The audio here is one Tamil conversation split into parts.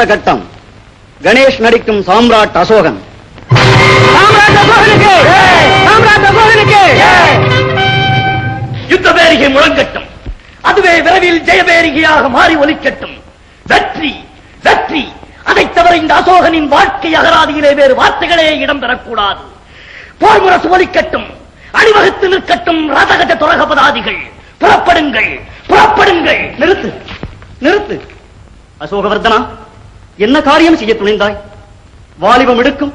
அடுத்த கட்டம். கணேஷ் நடிக்கும் சாம்ராட் அசோகன். யுத்த பேரிகை முழங்கட்டும். அதுவே விரைவில் ஜெயபேரிகையாக மாறி ஒலிக்கட்டும். வெற்றி வெற்றி! அதைத் தவிர இந்த அசோகனின் வாழ்க்கை அகராதியிலே வேறு வார்த்தைகளே இடம்பெறக்கூடாது போர் முரசு ஒலிக்கட்டும். அணிவகுத்து நிற்கட்டும் ரதகஜ துரகபதாதிகள். புறப்படுங்கள் புறப்படுங்கள்! நிறுத்து நிறுத்து! அசோகவர்தனா என்ன காரியம் செய்ய துணிந்தாய்? வாலிபம் எடுக்கும்.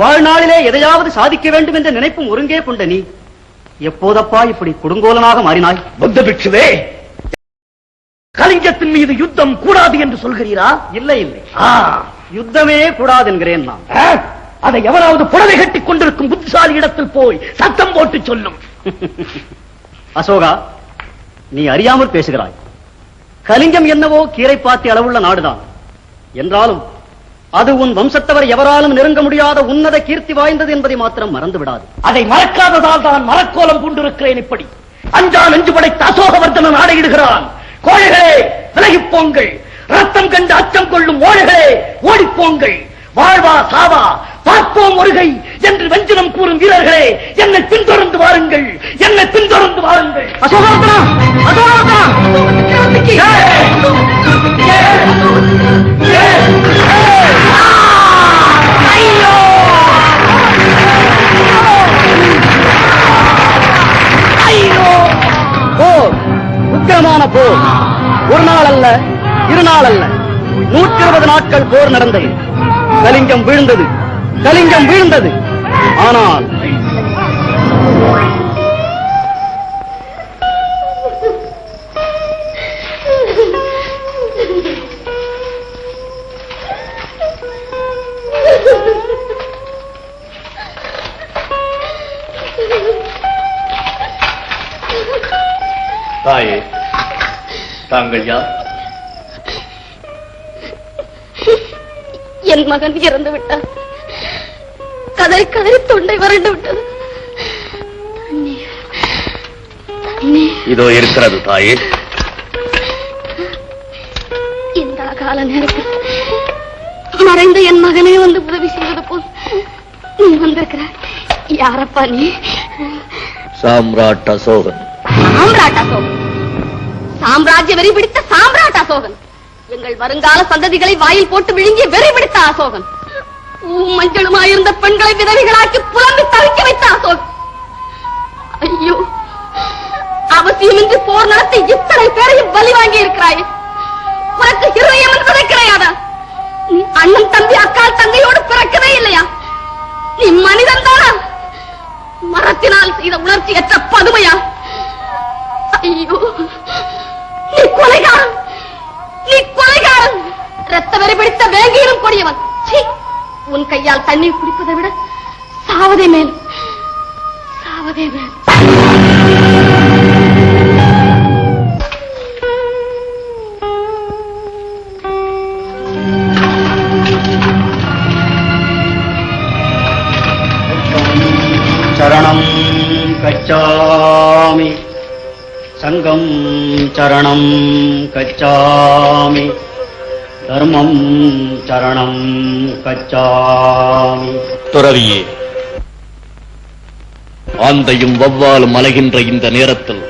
வாழ்நாளிலே எதையாவது சாதிக்க வேண்டும் என்ற நினைப்பும் ஒருங்கே கொண்ட நீ எப்போதப்பா இப்படி கொடுங்கோலனாக மாறினாய்? புத்த பிட்சுவே கலிங்கத்தின் மீது யுத்தம் கூடாது என்று சொல்கிறீரா? இல்லை இல்லை. யுத்தமே கூடாது என்கிறேன் நான் அதை எவராவது புடவை கட்டிக் கொண்டிருக்கும் புத்திசாலி இடத்தில் போய் சத்தம் போட்டு சொல்லும். அசோகா நீ அறியாமல் பேசுகிறாய். கலிங்கம் என்னவோ கீரை பாத்தி அளவுள்ள நாடுதான். என்றாலும் அது உன் வம்சத்தவர் எவராலும் நெருங்க முடியாத உன்னத கீர்த்தி வாய்ந்தது என்பதை மாத்திரம் மறந்து விடாது அதை மறக்காததால் தான் மரக்கோலம் கொண்டிருக்கிறேன் இப்படி. அஞ்சா நெஞ்சு படைத்த அசோகவர்தனன் ஆடையிடுகிறான் கோழைகளே விலகிப் போங்கள். ரத்தம் கண்டு அச்சம் கொள்ளும் ஓழைகளே ஓடிப்போங்கள் வாழ்வா சாவா பார்ப்போம் ஒருகை. என்று வெஞ்சினம் கூறும் வீரர்களே என்னை பின்தொடர்ந்து வாருங்கள் என்னை பின்தொடர்ந்து வாருங்கள் அசோகவர்தனா அசோகவர்தனா போர் உக்கிரமான போர் ஒரு நாள் அல்ல இரு நாள் அல்ல நூற்றி இருபது நாட்கள் போர் நடந்தது கலிங்கம் வீழ்ந்தது கலிங்கம் வீழ்ந்தது ஆனால் தாயே தாங்கள் யார்? என் மகன் இறந்து விட்டான் கதறி கதறி தொண்டை வறண்டு விட்டது. இதோ இருக்கிறது தாயே. இந்த கால நேரத்தில் மறைந்த என் மகனே வந்து உதவி செய்வது போல் நீ வந்திருக்கிறாய் யாரப்பா நீ? சாம்ராட் அசோகன். சாம்ராட் அசோகன். சாம்ராஜ்ய வெறி பிடித்த சாம்ராட் அசோகன். எங்கள் வருங்கால சந்ததிகளை வாயில் போட்டு விழுங்கிய வெறி பிடித்த அசோகன். மஞ்சளுமாயிருந்த பெண்களை விதவிகளாக்கி புலம்பி தவிக்க வைத்த அசோகன் ஐயோ அவசியமின்றி போர் நடத்தி இத்தனை பேரையும் பலி வாங்கி இருக்கிறாய். உனக்கு ஹிருதயம் என்பதே கிடையாதா? நீ அண்ணன் தம்பி அக்கால் தங்கையோடு பிறக்கவே இல்லையா? நீ மனிதன் தானா? மரத்தினால் செய்த உணர்ச்சியற்ற பதுமையா? ஐயோ நீ கொலைகாரன். நீ கொலைகாரன். ரத்த வெறி பிடித்த வேங்கியிலும் கொடியவன். உன் கையால் தண்ணீர் குடிப்பதை விட சாவதே மேல். சாவதே மேல். சரணம் கச்சாமி. சங்கம் சரணம் கச்சாமி. தர்மம் சரணம் கச்சாமி. துறவியே ஆந்தையும் வவ்வாலும் அலைகின்ற இந்த நேரத்தில்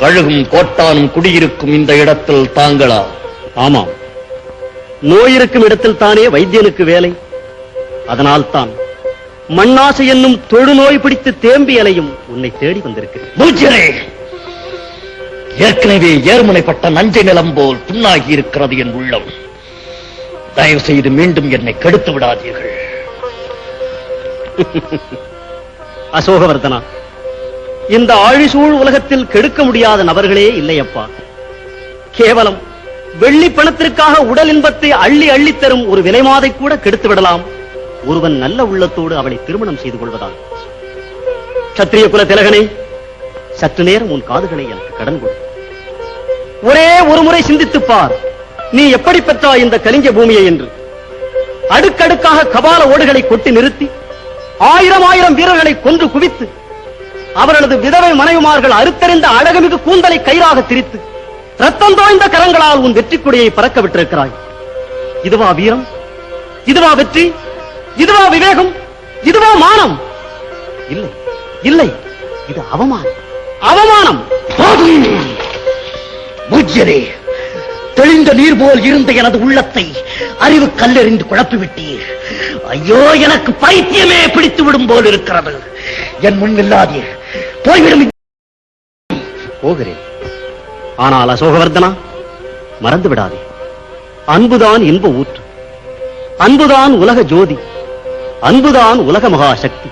கழுகும் கோட்டானும் குடியிருக்கும் இந்த இடத்தில் தாங்களா? ஆமாம். நோய் இருக்கும் இடத்தில் தானே வைத்தியனுக்கு வேலை? அதனால்தான் மண்ணாசை என்னும் தொழுநோய் பிடித்து தேம்பி அலையும் உன்னை தேடி வந்திருக்கிறேன். ஏற்கனவே ஏர்முனைப்பட்ட நஞ்சை நிலம் போல் புண்ணாகி இருக்கிறது என் உள்ளம். தயவு செய்து மீண்டும் என்னை கெடுத்து விடாதீர்கள். அசோகவர்தனா இந்த ஆழிசூழ் உலகத்தில் கெடுக்க முடியாத நபர்களே இல்லையப்பா. கேவலம் வெள்ளி பணத்திற்காக உடல் இன்பத்தை அள்ளி அள்ளி தரும் ஒரு விலைமாதை கூட கெடுத்து விடலாம். ஒருவன் நல்ல உள்ளத்தோடு அவளை திருமணம் செய்து கொள்வதால். சத்திரிய குல திலகனே சற்று நேரம் உன் காதுகளை எனக்கு கடன் கொடு. ஒரே ஒரு முறை சிந்தித்துப் பார் நீ எப்படி பெற்றாய் இந்த கலிங்க பூமியை என்று. அடுக்கடுக்காக கபால ஓடுகளை கொட்டி நிறுத்தி ஆயிரம் ஆயிரம் வீரர்களை கொன்று குவித்து அவர்களது விதவை மனைவிமார்கள் அறுத்தறிந்த அழகுமிகு கூந்தலை கயிறாக திரித்து ரத்தம் தோய்ந்த கரங்களால் உன் வெற்றி கொடியை பறக்க விட்டிருக்கிறாய். இதுவா வீரம்? இதுவா வெற்றி? இதுவா விவேகம்? இதுவா மானம்? இல்லை இல்லை இது அவமானம். அவமானம். பூஜ்யரே தெளிந்த நீர் போல் இருந்த எனது உள்ளத்தை அறிவு கல்லெறிந்து குழப்பிவிட்டீர். ஐயோ எனக்கு பைத்தியமே பிடித்து விடும் போல் இருக்கிறது. என் முன் இல்லாதீர் போய்விடும் போகிறேன். ஆனால் அசோகவர்தனா மறந்து விடாதே. அன்புதான் இன்ப ஊற்று. அன்புதான் உலக ஜோதி. அன்புதான் உலக மகாசக்தி.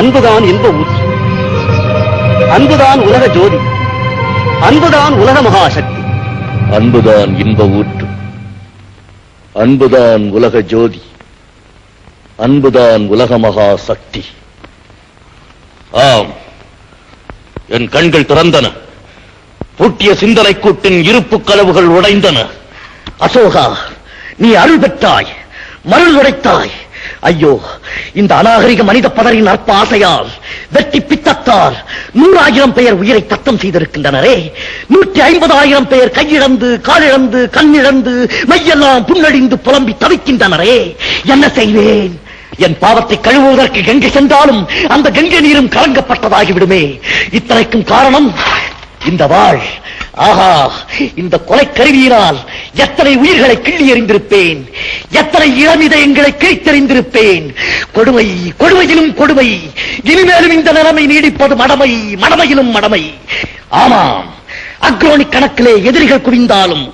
அன்புதான் இன்ப ஊற்று. அன்புதான் உலக ஜோதி. அன்புதான் உலக மகாசக்தி. அன்புதான் இன்ப ஊற்று. அன்புதான் உலக ஜோதி. அன்புதான் உலக மகா சக்தி ஆம். என் கண்கள் திறந்தன. பூட்டிய சிந்தனை கூட்டின் இருப்பு கலவுகள் உடைந்தன. அசோகா நீ அருள் பெற்றாய். மருள் உடைத்தாய். ஐயோ இந்த அநாகரிக மனித பதரின் அற்ப ஆசையால் வெட்டி பித்தத்தால் நூறாயிரம் பேர் உயிரை தத்தம் செய்திருக்கின்றனரே. நூற்றி ஐம்பதாயிரம் பேர் கையிழந்து காலிழந்து கண்ணிழந்து மையெல்லாம் புண்ணடிந்து புலம்பி தவிக்கின்றனரே. என்ன செய்வேன்? என் பாவத்தை கழுவுவதற்கு கங்கை சென்றாலும் அந்த கங்கை நீரும் கலங்கப்பட்டதாகிவிடுமே. இத்தனைக்கும் காரணம் இந்த வாழ் ஆஹா இந்த கொலை கருவியினால் எத்தனை உயிர்களை கிள்ளி எறிந்திருப்பேன்? எத்தனை இளமிதயங்களை கிழித்தறிந்திருப்பேன்? கொடுமை கொடுமையிலும் கொடுமை இனிமேலும் இந்த நிலைமை நீடிப்பது மடமை மடமையிலும் மடமை. ஆமாம் அக்ரோனி கணக்கிலே எதிரிகள் குவிந்தாலும்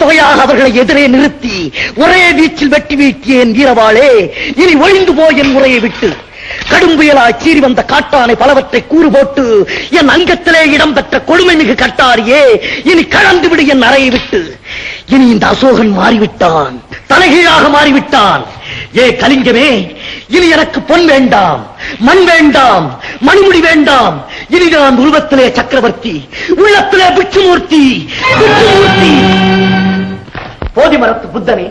தொகையாக அவர்களை எதிரே நிறுத்தி ஒரே வீச்சில் வெட்டி வீழ்த்தியேன் வீரவாளே இனி ஒழிந்து போய் என் முறையை விட்டு. கடும் புயலாய் சீறி வந்த காட்டானை பலவற்றை கூறு போட்டு என் அங்கத்திலே இடம்பெற்ற கொடுமை மிகு கட்டாரியே இனி கலந்து விடு என் அறையை விட்டு. இனி இந்த அசோகன் மாறிவிட்டான் தலைகீழாக மாறிவிட்டான். ஏ கலிங்கமே இனி எனக்கு பொன் வேண்டாம் மண் வேண்டாம் மணிமுடி வேண்டாம் இனி நான் உருவத்திலே சக்கரவர்த்தி உள்ளத்திலே பிட்சுமூர்த்தி பிட்சுமூர்த்தி போதி மரத்து புத்தனே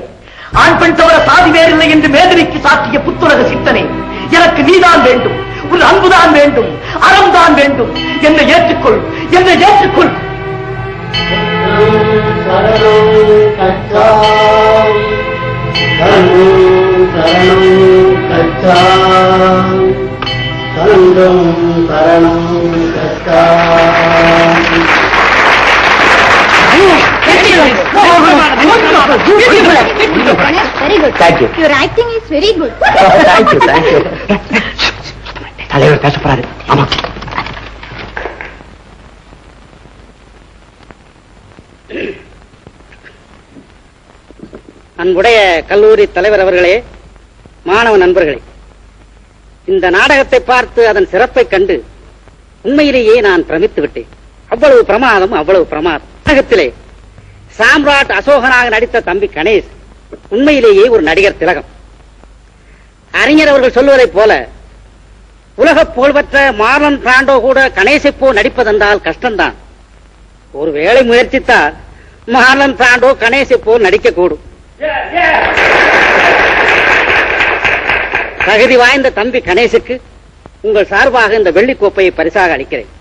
ஆண் பெண் தவிர சாதி வேறில்லை என்று மேதினிக்கு சாத்திய புத்துலக சித்தனே எனக்கு நீதான் வேண்டும். உன் அன்புதான் வேண்டும். அறம்தான் வேண்டும். என்னை ஏற்றுக்கொள். என்னை ஏற்றுக்கொள். தேங்க்யூ தலைவர் பேச போறாரு ஆமா. அன்புடைய கல்லூரி தலைவர் அவர்களே மாணவ நண்பர்களே இந்த நாடகத்தை பார்த்து அதன் சிறப்பை கண்டு உண்மையிலேயே நான் பிரமித்து விட்டேன். அவ்வளவு பிரமாதம் அவ்வளவு பிரமாதம். நாடகத்திலே சாம்ராட் அசோகனாக நடித்த தம்பி கணேஷ் உண்மையிலேயே ஒரு நடிகர் திலகம். அறிஞர் அவர்கள் சொல்வதைப் போல உலக புகழ்பெற்ற மார்லன் பிராண்டோ கூட கணேசை போல் நடிப்பதென்றால் கஷ்டம்தான். ஒருவேளை முயற்சித்தால் மார்லன் பிராண்டோ கணேசை போல் நடிக்கக்கூடும். தகுதி வாய்ந்த தம்பி கணேசுக்கு உங்கள் சார்பாக இந்த வெள்ளிக்கோப்பையை பரிசாக அளிக்கிறேன்.